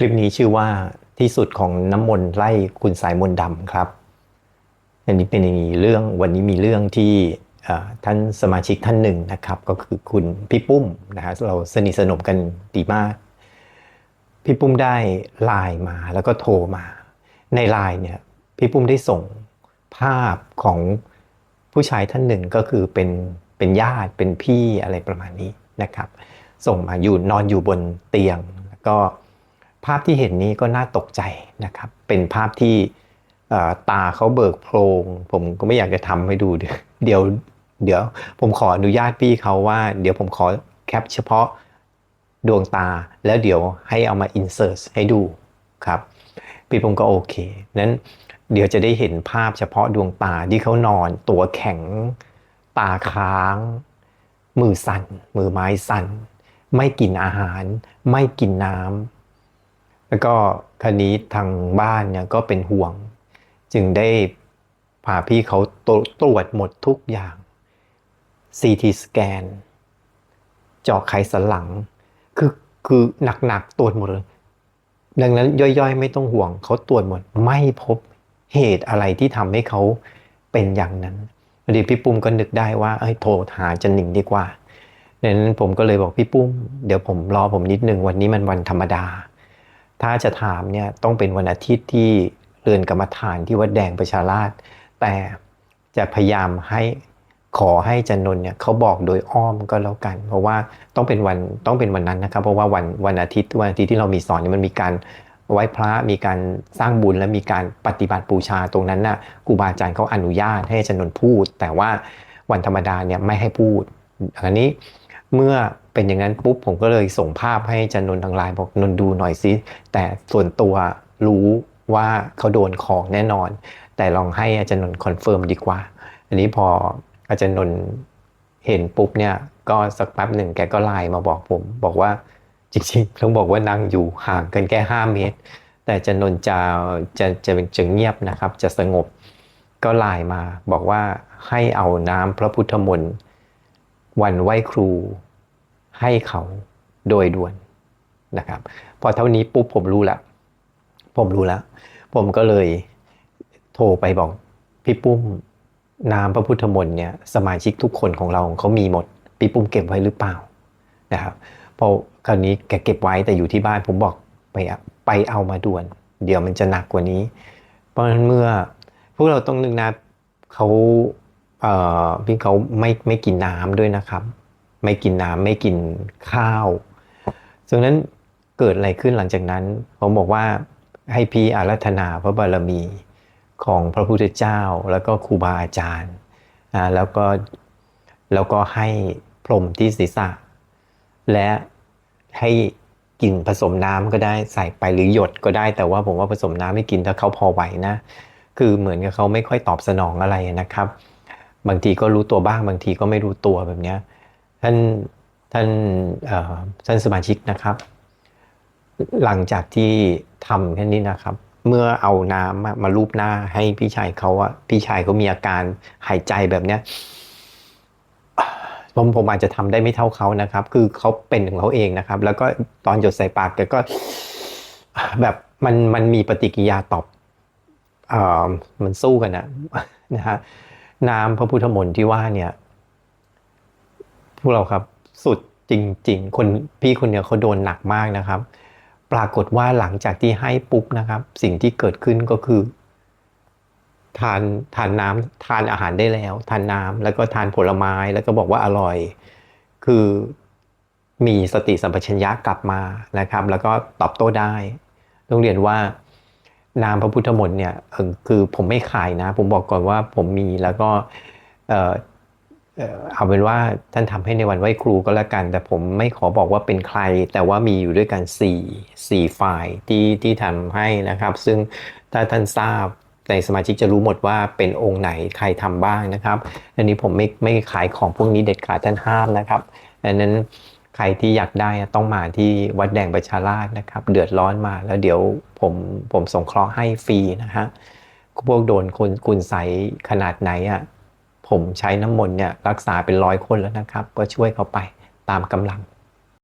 คลิปนี้ชื่อว่าที่สุดของน้ำมนต์ไล่คุณสายมนต์ดำครับ อันนี้เป็นเรื่องวันนี้มีเรื่องที่ท่านสมาชิกท่านหนึ่งนะครับ ก็คือคุณพี่ปุ้มนะฮะเราสนิทสนมกันดีมาก พี่ปุ้มได้ไลน์มาแล้วก็โทรมา ในไลน์เนี่ยพี่ปุ้มได้ส่งภาพของผู้ชายท่านหนึ่งก็คือเป็นเป็นญาติเป็นพี่อะไรประมาณนี้นะครับ ส่งมาอยู่นอนอยู่บนเตียงแล้วก็ ภาพที่เห็นนี้ก็น่าตกใจนะครับ เป็นภาพที่ตาเขาเบิกโพรง ผมก็ไม่อยากจะทำให้ดูเดี๋ยวเดี๋ยวผมขออนุญาตพี่เขาว่า เดี๋ยวผมขอแคปเฉพาะดวงตาแล้วเดี๋ยวให้เอามา insert ให้ดูครับพี่ผมก็โอเคนั้นเดี๋ยวจะได้เห็นภาพเฉพาะดวงตาที่เขานอนตัวแข็ง ตาค้าง มือสั่น มือไม้สั่น ไม่กินอาหาร ไม่กินน้ำ แล้วก็คันนี้ทางบ้านเนี่ยก็เป็นห่วง จึงได้พาพี่เขาตรวตรวจหมดทุกอย่าง CT สแกนเจาะไขสันหลัง คือคือหนักๆตรวจหมดเลย ดังนั้นย่อยๆ ไม่ต้องห่วงเขาตรวจหมด ไม่พบเหตุอะไรที่ทำให้เขาเป็นอย่างนั้นพอดีพี่ปุ้มก็นึกได้ว่าเอ้ยโทรหาจันหนิงดีกว่าดังนั้นผมก็เลยบอกพี่ปุ้ม เดี๋ยวผมรอผมนิดนึงวันนี้มันวันธรรมดา ถ้าจะถามเนี่ยต้องเป็นวันอาทิตย์ที่เรือนกรรมฐานที่วัดแดงประชาราษแต่จะพยายามให้ขอให้จันนนท์เนี่ยเขาบอกโดยอ้อมก็แล้วกัน เพราะว่าต้องเป็นวันต้องเป็นวันนั้นนะครับ เพราะว่าวันวันอาทิตย์วันอาทิตย์ที่เรามีสอนเนี่ยมันมีการไหว้พระมีการสร้างบุญและมีการปฏิบัติบูชาตรงนั้นน่ะครูบาอาจารย์เขาอนุญาตให้จันนนท์พูด แต่ว่าวันธรรมดาเนี่ยไม่ให้พูดอันนี้ เมื่อเป็นอย่างนั้นปุ๊บผมก็เลยส่งภาพให้จันนนทางไลน์บอกนนดูหน่อยสิแต่ส่วนตัวรู้ว่าเขาโดนของแน่นอน แต่ลองให้อาจารย์นนท์คอนเฟิร์มดีกว่า อันนี้พออาจารย์นนท์เห็นปุ๊บเนี่ยก็สักแป๊บหนึ่งแกก็ไลน์มาบอกผม บอกว่าจริงๆต้องบอกว่านั่งอยู่ห่างกันแค่5เมตร แต่อาจารย์นนท์จะจะจะจะเงียบนะครับ จะสงบก็ไลน์มาบอกว่าให้เอาน้ำพระพุทธมนต์ วันไหว้ครูให้เขาโดยด่วนนะครับ พอเท่านี้ปุ๊บผมรู้ล้วผมรู้ล้วผมก็เลยโทรไปบอกพี่ปุ้มน้ำพระพุทธมนต์เนี่ยสมาชิกทุกคนของเราเขามีหมดพี่ปุ้มเก็บไว้หรือเปล่านะครับพอคราวนี้แกเก็บไว้แต่อยู่ที่บ้านผมบอกไปอะไปเอามาด่วน เดี๋ยวมันจะหนักกว่านี้ เพราะฉะนั้นเมื่อพวกเราต้องนึกนะเขา เอ่อพี่เขาไม่ไม่กินน้ำด้วยนะครับ ไม่กินน้ำไม่กินข้าวดังนั้นเกิดอะไรขึ้นหลังจากนั้นผมบอกว่าให้พี่อารัธนาพระบารมีของพระพุทธเจ้าแล้วก็ครูบาอาจารย์อ่าแล้วก็แล้วก็ให้พรมที่ศีรษะ และให้กินผสมน้ำก็ได้ใส่ไปหรือหยดก็ได้แต่ว่าผมว่าผสมน้ำไม่กินถ้าเขาพอไหวนะ คือเหมือนกับเขาไม่ค่อยตอบสนองอะไรนะครับ บางทีก็รู้ตัวบ้างบางทีก็ไม่รู้ตัวแบบนี้ท่านท่านท่านสมาชิกนะครับ หลังจากที่ทำแค่นี้นะครับ เมื่อเอาน้ำมามาลูบหน้าให้พี่ชายเขาอะพี่ชายเขามีอาการหายใจแบบเนี้ยผมผมอาจจะทำได้ไม่เท่าเขานะครับ คือเขาเป็นของเขาเองนะครับ แล้วก็ตอนหยดใส่ปากแกก็แบบมันมันมีปฏิกิริยาตอบเอ่อมันสู้กันนะนะฮะ น้ำพระพุทธมนต์ที่ว่าเนี่ยพวกเราครับสุดจริง ๆ คนพี่คนเนี้ยเขาโดนหนักมากนะครับ ปรากฏว่าหลังจากที่ให้ปุ๊บนะครับ สิ่งที่เกิดขึ้นก็คือ ทานทานน้ำทานอาหารได้แล้ว ทานน้ำแล้วก็ทานผลไม้แล้วก็บอกว่าอร่อย คือมีสติสัมปชัญญะกลับมานะครับ แล้วก็ตอบโต้ได้ ต้องเรียนว่า น้ำพระพุทธมนต์เนี่ยคือผมไม่ขายนะ ผมบอกก่อนว่าผมมีแล้วก็เออเอาเป็นว่าท่านทำให้ในวันไหว้ครูก็แล้วกัน แต่ผมไม่ขอบอกว่าเป็นใคร แต่ว่ามีอยู่ด้วยกัน4 4ฝ่ายที่ที่ทำให้นะครับ ซึ่งถ้าท่านทราบในสมาชิกจะรู้หมดว่าเป็นองค์ไหนใครทำบ้างนะครับ อันนี้ผมไม่ไม่ขายของพวกนี้เด็ดขาดท่านห้ามนะครับดังนั้น ใครที่อยากได้ต้องมาที่วัดแดงประชาราชนะครับ เดือดร้อนมาแล้วเดี๋ยวผมผมส่งเคราะห์ให้ฟรีนะฮะพวกโดนคนกุนใสขนาดไหนอะผมใช้น้ำมนต์เนี่ยรักษาเป็นร้อยคนแล้วนะครับ ก็ช่วยเขาไปตามกำลัง